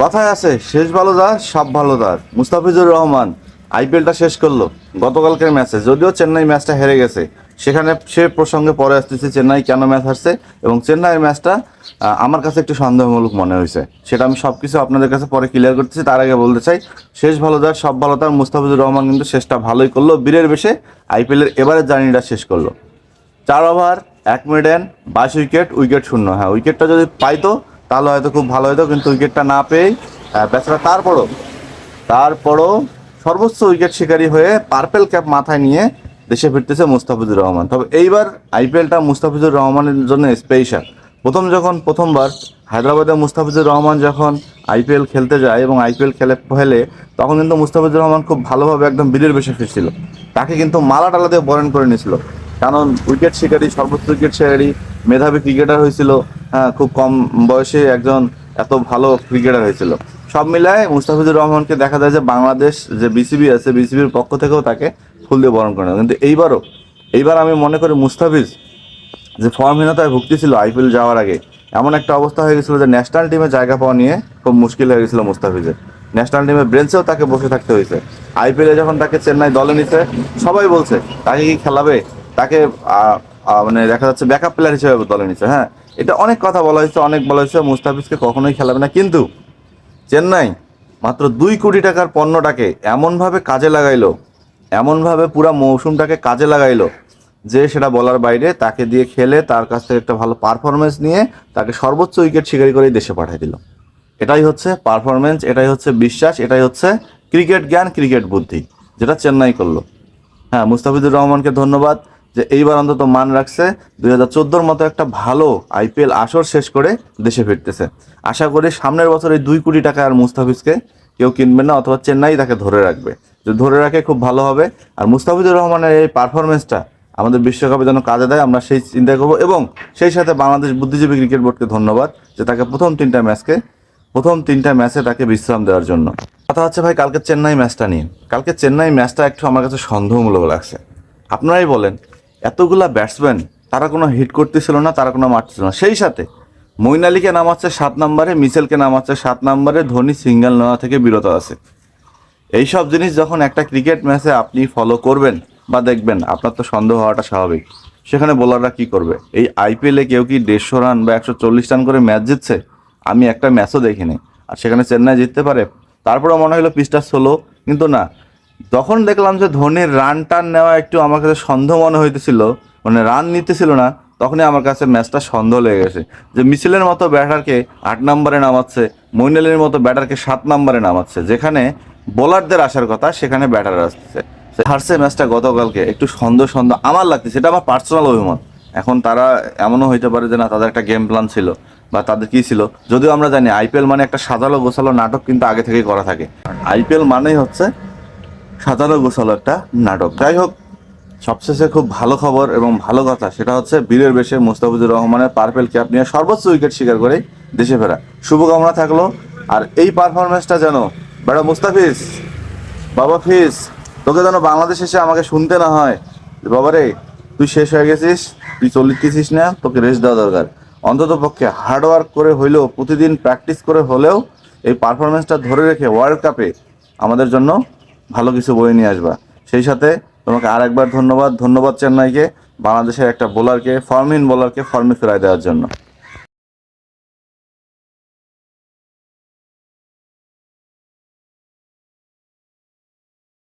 কথায় আছে, শেষ ভালো যার সব ভালো তার। মুস্তাফিজুর রহমান, আইপিএলটা শেষ করল গতকালকের ম্যাচে। যদিও চেন্নাই ম্যাচটা হেরে গেছে, সেখানে সে প্রসঙ্গে পরে আসতেছে, চেন্নাই কেন ম্যাচ হারছে এবং চেন্নাইয়ের ম্যাচটা আমার কাছে একটু সন্দেহমূলক মনে হয়েছে। সেটা আমি সব কিছু আপনাদের কাছে পরে ক্লিয়ার করতেছি, তার আগে বলতে চাই, শেষ ভালো যার সব ভালো তার। মুস্তাফিজুর রহমান কিন্তু শেষটা ভালোই করল, বীরের বেশে আইপিএলের এবারের জার্নিটা শেষ করল। চার ওভার, এক মিডেন বাইশ উইকেট উইকেট শূন্য। হ্যাঁ উইকেটটা যদি পাইতো তাহলে হয়তো খুব ভালো হতো কিন্তু উইকেটটা না পেয়েই বেচারা তারপরও তারপরও সর্বোচ্চ উইকেট শিকারী হয়ে পার্পেল ক্যাপ মাথায় নিয়ে দেশে ফিরতেছে মুস্তাফিজুর রহমান। তবে এইবার আইপিএলটা মুস্তাফিজুর রহমানের জন্য স্পেশাল প্রথম যখন, প্রথমবার হায়দ্রাবাদে মুস্তাফিজুর রহমান যখন আইপিএল খেলতে যায় এবং আইপিএল খেলে ফেলে তখন কিন্তু মুস্তাফিজুর রহমান খুব ভালোভাবে একদম বীরের বেশে ফিরছিল। তাকে কিন্তু মালা টালা দিয়ে বরণ করে নিয়েছিল। কারণ উইকেট শিকারী, সর্বোচ্চ উইকেট শিকারী, মেধাবী ক্রিকেটার হয়েছিল। হ্যাঁ খুব কম বয়সে একজন এত ভালো ক্রিকেটার হয়েছিল। সব মিলায় মুস্তাফিজুর রহমানকে দেখা যায় যে বাংলাদেশ যে বিসিবি আছে বিসিবির পক্ষ থেকেও তাকে ফুল দিয়ে বরণ করে। কিন্তু এইবারও, এইবার আমি মনে করি মুস্তাফিজ যে ফর্মহীনতায় ভুগতেছিল আইপিএল যাওয়ার আগে, এমন একটা অবস্থা হয়ে গেছিল যে ন্যাশনাল টিমে জায়গা পাওয়া নিয়ে খুব মুশকিল হয়ে গেছিল মুস্তাফিজের। ন্যাশনাল টিমের ব্রেঞ্চেও তাকে বসে থাকতে হয়েছে। আইপিএলে যখন তাকে চেন্নাই দলে নিছে সবাই বলছে, তাকে কি খেলাবে? তাকে মানে দেখা যাচ্ছে ব্যাকআপ প্লেয়ার হিসেবে দলে নিচ্ছে হ্যাঁ? এটা অনেক কথা বলা হয়েছে, অনেক বলা হয়েছে, মুস্তাফিজকে কখনোই খেলাবে না। কিন্তু চেন্নাই মাত্র দুই কোটি টাকার পণ্যটাকে এমনভাবে কাজে লাগাইলো, এমনভাবে পুরা মৌসুমটাকে কাজে লাগাইলো, যে সেটা বলার বাইরে তাকে দিয়ে খেলে তার কাছ থেকে একটা ভালো পারফরমেন্স নিয়ে তাকে সর্বোচ্চ উইকেট শিকারি করেই দেশে পাঠিয়ে দিল। এটাই হচ্ছে পারফরমেন্স এটাই হচ্ছে বিশ্বাস, এটাই হচ্ছে ক্রিকেট জ্ঞান, ক্রিকেট বুদ্ধি, যেটা চেন্নাই করল। হ্যাঁ মুস্তাফিজুর রহমানকে ধন্যবাদ। যে এইবার অন্তত মান রাখছে দুই হাজার চোদ্দোর মতো একটা ভালো আইপিএল আসর শেষ করে দেশে ফিরতেছে। আশা করি সামনের বছর এই দুই কোটি টাকা আর মুস্তাফিজকে কেউ কিনবে না অথবা চেন্নাই তাকে ধরে রাখবে। যদি ধরে রাখে খুব ভালো হবে। আর মুস্তাফিজুর রহমানের এই পারফরমেন্সটা আমাদের বিশ্বকাপে যেন কাজে দেয়, আমরা সেই চিন্তা করব এবং সেই সাথে বাংলাদেশ বুদ্ধিজীবী ক্রিকেট বোর্ডকে ধন্যবাদ যে তাকে প্রথম তিনটা ম্যাচকে, প্রথম তিনটা ম্যাচে তাকে বিশ্রাম দেওয়ার জন্য। কথা হচ্ছে ভাই, কালকে চেন্নাই ম্যাচটা নিয়ে। কালকে চেন্নাই ম্যাচটা একটু আমার কাছে সন্দেহমূলক লাগছে। আপনারাই বলেন এতগুলা ব্যাটসম্যান তারা কোনো হিট করতেছিল না, তারা কোনো মারতেছিল না। সেই সাথে মইন আলীকে নামাচ্ছে সাত নম্বরে, মিচেলকে নামাচ্ছে সাত নম্বরে, ধোনি সিঙ্গেল নেওয়া থেকে বিরত আছে। এই সব জিনিস যখন একটা ক্রিকেট ম্যাচে আপনি ফলো করবেন বা দেখবেন, আপনার তো সন্দেহ হওয়াটা স্বাভাবিক। সেখানে বোলাররা কি করবে? এই আইপিএলে কেউ কি দেড়শো রান বা একশো চল্লিশ রান করে ম্যাচ জিতছে? আমি একটা ম্যাচও দেখিনি। আর সেখানে চেন্নাই জিততে পারে তারপরে মনে হলো পিচটা ষোলো কিন্তু না। যখন দেখলাম যে ধোনির রান টান নেওয়া একটু আমার কাছে সন্দেহ মনে হইতেছিল। মানে রান নিতেছিল না, তখনই আমার কাছে ম্যাচটা সন্দেহ লেগে গেছে। যে মিছিলের মতো ব্যাটারকে আট নম্বরে নামাচ্ছে, মইনালের মতো ব্যাটারকে সাত নম্বরে নামাচ্ছে, যেখানে বোলারদের আসার কথা সেখানে ব্যাটার আসতেছে। হারছে ম্যাচটা গতকালকে, একটু সন্দেহ সন্দেহ আমার লাগতেছে, এটা আমার পার্সোনাল অভিমত। এখন তারা এমনও হইতে পারে যে না, তাদের একটা গেম প্ল্যান ছিল, বা তাদের কি ছিল। যদিও আমরা জানি আইপিএল মানে একটা সাজালো গোছালো নাটক কিন্তু আগে থেকেই করা থাকে। আইপিএল মানেই হচ্ছে সাজানো গোছালো একটা নাটক। যাই হোক, সবশেষে খুব ভালো খবর এবং ভালো কথা, সেটা হচ্ছে বীরের বেশে মুস্তাফিজুর রহমানের পার্পেল ক্যাপ নিয়ে সর্বোচ্চ উইকেট শিকার করে দেশে ফেরা। শুভকামনা থাকল, আর এই পারফরমেন্সটা যেন, বেড়া মুস্তাফিজ, বাবা ফিজ, তোকে যেন বাংলাদেশ এসে আমাকে শুনতে না হয়। বাবা রে, তুই শেষ হয়ে গেছিস, তুই চলিতেছিস না, তোকে রেস্ট দেওয়া দরকার। অন্তত পক্ষে হার্ড ওয়ার্ক করে হইলেও, প্রতিদিন প্র্যাকটিস করে হলেও, এই পারফরমেন্সটা ধরে রেখে ওয়ার্ল্ড কাপে আমাদের জন্য ভালো কিছু বয়ে নিয়ে আসবা। সেই সাথে তোমাকে আরেকবার ধন্যবাদ ধন্যবাদ চেন্নাইকে, বাংলাদেশের একটা বোলারকে ফর্মিন বোলারকে ফর্মে ফেরাই দেওয়ার জন্য।